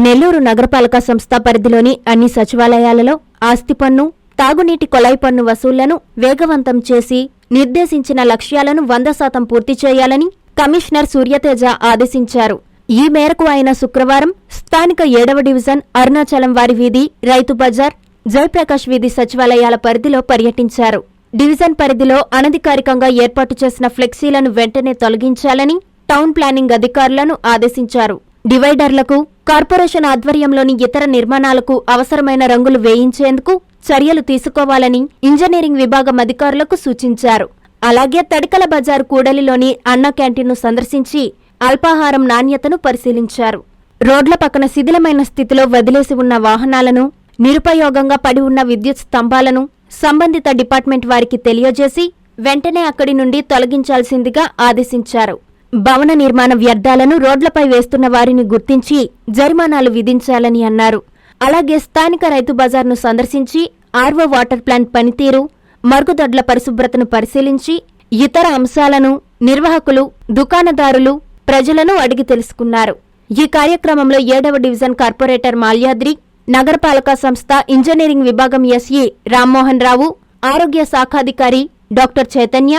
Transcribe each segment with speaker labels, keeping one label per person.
Speaker 1: నెల్లూరు నగరపాలక సంస్థ పరిధిలోని అన్ని సచివాలయాలలో ఆస్తి పన్ను తాగునీటి కొళాయి పన్ను వసూళ్ళను వేగవంతం చేసి నిర్దేశించిన లక్ష్యాలను వంద శాతం పూర్తి చేయాలని కమిషనర్ సూర్యతేజ ఆదేశించారు. ఈ మేరకు ఆయన శుక్రవారం స్థానిక ఏడవ డివిజన్ అరుణాచలం వారి వీధి రైతు బజార్ జయప్రకాష్ వీధి సచివాలయాల పరిధిలో పర్యటించారు. డివిజన్ పరిధిలో అనధికారికంగా ఏర్పాటు చేసిన ఫ్లెక్సీలను వెంటనే తొలగించాలని టౌన్ ప్లానింగ్ అధికారులను ఆదేశించారు. డివైడర్లకు కార్పొరేషన్ ఆధ్వర్యంలోని ఇతర నిర్మాణాలకు అవసరమైన రంగులు వేయించేందుకు చర్యలు తీసుకోవాలని ఇంజనీరింగ్ విభాగం అధికారులకు సూచించారు. అలాగే తడికల బజార్ కూడలిలోని అన్న క్యాంటీన్ను సందర్శించి అల్పాహారం నాణ్యతను పరిశీలించారు. రోడ్ల పక్కన శిథిలమైన స్థితిలో వదిలేసి ఉన్న వాహనాలను నిరుపయోగంగా పడి ఉన్న విద్యుత్ స్తంభాలను సంబంధిత డిపార్ట్మెంట్ వారికి తెలియజేసి వెంటనే అక్కడి నుండి తొలగించాల్సిందిగా ఆదేశించారు. భవన నిర్మాణ వ్యర్థాలను రోడ్లపై వేస్తున్న వారిని గుర్తించి జరిమానాలు విధించాలని అన్నారు. అలాగే స్థానిక రైతు బజార్ను సందర్శించి ఆర్వో వాటర్ ప్లాంట్ పనితీరు మరుగుదొడ్ల పరిశుభ్రతను పరిశీలించి ఇతర అంశాలను నిర్వాహకులు దుకాణదారులు ప్రజలను అడిగి తెలుసుకున్నారు. ఈ కార్యక్రమంలో ఏడవ డివిజన్ కార్పొరేటర్ మాల్యాద్రి నగరపాలక సంస్థ ఇంజనీరింగ్ విభాగం ఎస్ఈ రామ్మోహన్ రావు ఆరోగ్య శాఖాధికారి డాక్టర్ చైతన్య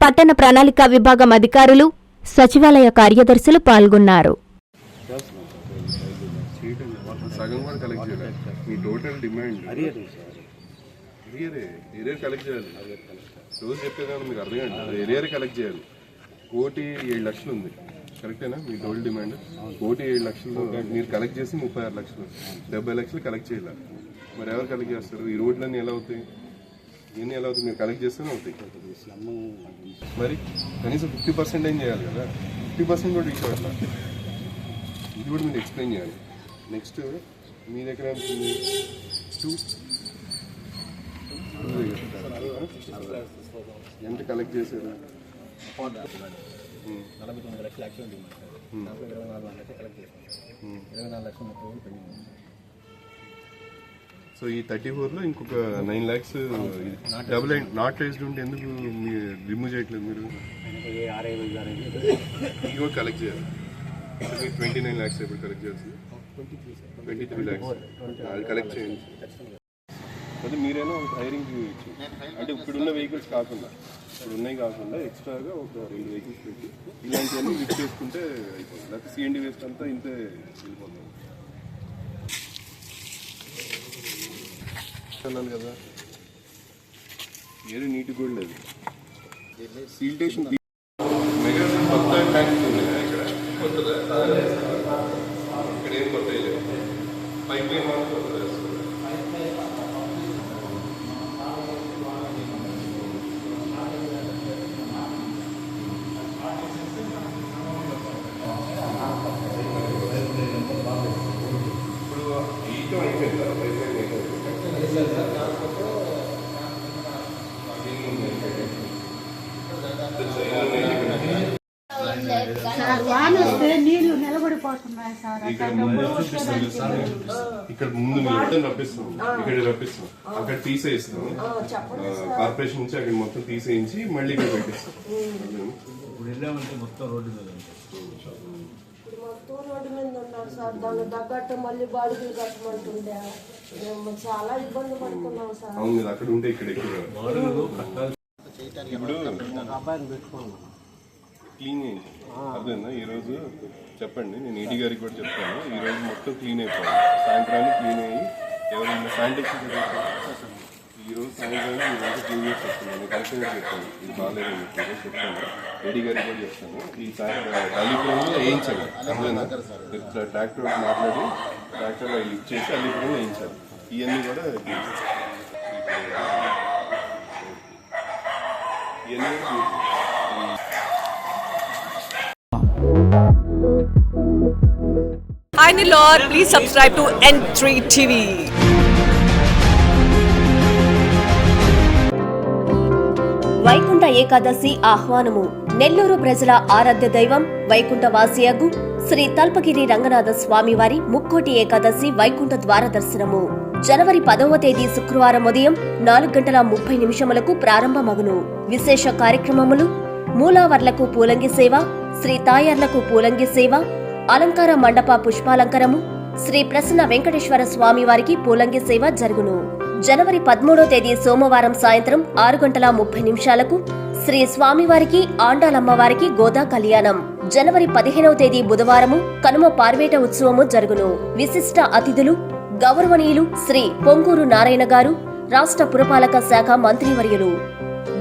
Speaker 1: పట్టణ ప్రణాళిక విభాగం అధికారులు సచివాలయ కార్యదర్శులు పాల్గొన్నారు.
Speaker 2: సగం కూడా కలెక్ట్ చేయాలి. మీ టోటల్ డిమాండ్ ఏరియర్ కలెక్ట్ చేయాలి. రోజు చెప్పేదాన్ని మీకు అర్థం కాదు. ఏరియర్ కలెక్ట్ చేయాలి. కోటి ఏడు లక్షలు ఉంది. కరెక్టేనా మీ టోటల్ డిమాండ్ కోటి ఏడు లక్షలు మీరు కలెక్ట్ చేసి ముప్పై ఆరు లక్షలు. డెబ్బై లక్షలు కలెక్ట్ చేయాలి. మరి ఎవరు కలెక్ట్ చేస్తారు? ఈ రోడ్లన్నీ ఎలా అవుతాయి? ఇవన్నీ ఎలా అవుతాయి మీరు కలెక్ట్ చేస్తేనే అవుతాయి. మరి కనీసం ఫిఫ్టీ పర్సెంట్ ఏం చేయాలి కదా? ఫిఫ్టీ పర్సెంట్ కూడా ఇష్యూ అట్లా ఇది కూడా మీరు ఎక్స్ప్లెయిన్ చేయాలి. నెక్స్ట్ మీ దగ్గర? టూ ఎంత కలెక్ట్ చేశారు?
Speaker 3: నలభై తొమ్మిది లక్షలు యాక్చువల్ డిమాండ్ సార్ దాంట్లో ఇరవై నాలుగు లక్షలు కలెక్ట్ చేసాం ఇరవై నాలుగు లక్షలు ముప్పై పెండింగ్.
Speaker 2: సో ఈ థర్టీ ఫోర్లో ఇంకొక nine lakhs double not raised ఉంటే ఎందుకు రిమూవ్ చేయట్లేదు మీరు? ఇంకో కలెక్ట్ చేయాలి. మీరు ట్వంటీ నైన్ ల్యాక్స్ ఇప్పుడు కలెక్ట్ చేయాల్సింది.
Speaker 3: Twenty three
Speaker 2: twenty three lakhs అది కలెక్ట్ చేయండి. అదే మీరైనా ఒక హైరింగ్ ఇచ్చు అంటే ఇప్పుడున్న వెహికల్స్ కాకుండా ఇప్పుడు ఉన్నాయి కాకుండా ఎక్స్ట్రాగా ఒక రెండు వెహికల్స్ పెట్టి ఇలాంటివన్నీ లిఫ్ట్ చేసుకుంటే అయిపోతుంది. లేకపోతే సిఎండి వేస్ట్ అంతా ఇంతే వెళ్ళిపోతుంది. అన్నాను కదా. ఏది నీట్ కూడా లేదు సీల్ స్టేషన్ మెగా కొత్త కదా ఇక్కడ. కొత్తదా? ఇక్కడ ఏం కొత్త పైప్ మాత్రం కొత్తది వేస్తున్నారు. ఇప్పుడు ఈటం అయిపోయిందా పైప్ లైన్ అయిపోయిందా
Speaker 4: సార్ వాన వస్తే నీళ్ళు నిలబడిపోతున్నాయి సార్.
Speaker 2: ఇక్కడ ముందు చూపిస్తాను సార్ ఇక్కడ ముందు మీరు రప్పిస్తాం ఇక్కడ రప్పిస్తాం అక్కడ తీసేస్తాం కార్పొరేషన్ నుంచి అక్కడ మొత్తం తీసేయించి మళ్ళీ ఇక్కడ పెట్టిస్తాం
Speaker 3: ఇప్పుడు వెళ్ళామంటే మొత్తం రోడ్డు మీద ఉంటుంది.
Speaker 5: మొత్తం రోడ్డు మీద ఉన్నారు సార్. దాన్ని తగ్గట్టు మళ్ళీ బాడుగులు కట్టమంటుండే మేము చాలా ఇబ్బంది పడుతున్నాం సార్.
Speaker 2: అవును మీరు అక్కడ ఉంటే ఇక్కడ ఇప్పుడు
Speaker 3: అబ్బాయిని పెట్టుకున్నాం
Speaker 2: క్లీన్ చేయండి. అర్థమైందా? ఈరోజు చెప్పండి. నేను ఈడీ గారికి కూడా చెప్తాను. ఈ రోజు మొత్తం క్లీన్ అయిపోయింది. సాయంత్రానికి క్లీన్ అయ్యి ఎవరైనా శానిటేషన్ ఈ రోజు ఈరోజు ఈ రోజు క్లీన్ చేసి చెప్తాను కలెక్టర్ గారు చెప్తాను. ఇది బాగాలేదని చెప్పి చెప్తాను. ఈడీ గారికి కూడా చెప్తాను. ఈ సాయంత్రం అల్లిపురంలో వేయించాలి. అర్థమైనా ఇట్లా ట్రాక్టర్ మాట్లాడి డాక్టర్ లిఫ్ట్ చేసి అల్లిపురంలో వేయించాలి. ఇవన్నీ కూడా ఇవన్నీ కూడా
Speaker 6: Hi Nilor, please subscribe to N3 TV.
Speaker 7: Vaikuntha Ekadashi ఆహ్వానము. Nellore ప్రజల ఆరాధ్య దైవం వైకుంఠ వాసియగు శ్రీ తల్పగిరి రంగనాథ స్వామివారి ముక్కోటి ఏకాదశి వైకుంఠ ద్వార దర్శనము. జనవరి పదవ తేదీ శుక్రవారం ఉదయం నాలుగు గంటల ముప్పై నిమిషములకు ప్రారంభమగును. విశేష కార్యక్రమములు మూలావర్లకు పూలంగి సేవ శ్రీ తాయార్లకు పూలంగి సేవ అలంకార మండప పుష్పాలంకరము శ్రీ ప్రసన్న వెంకటేశ్వర స్వామి వారికి పూలంగి సేవ జరుగును. జనవరి పదమూడో తేదీ సోమవారం సాయంత్రం ఆరు గంటల ముప్పై నిమిషాలకు శ్రీ స్వామివారికి ఆండాలమ్మవారికి గోదా కళ్యాణం. జనవరి పదిహేనవ తేదీ బుధవారము కనుమ పార్వేట ఉత్సవము జరుగును. విశిష్ట అతిథులు గౌరవనీయులు శ్రీ పొంగూరు నారాయణ గారు రాష్ట్ర పురపాలక శాఖ మంత్రివర్యులు.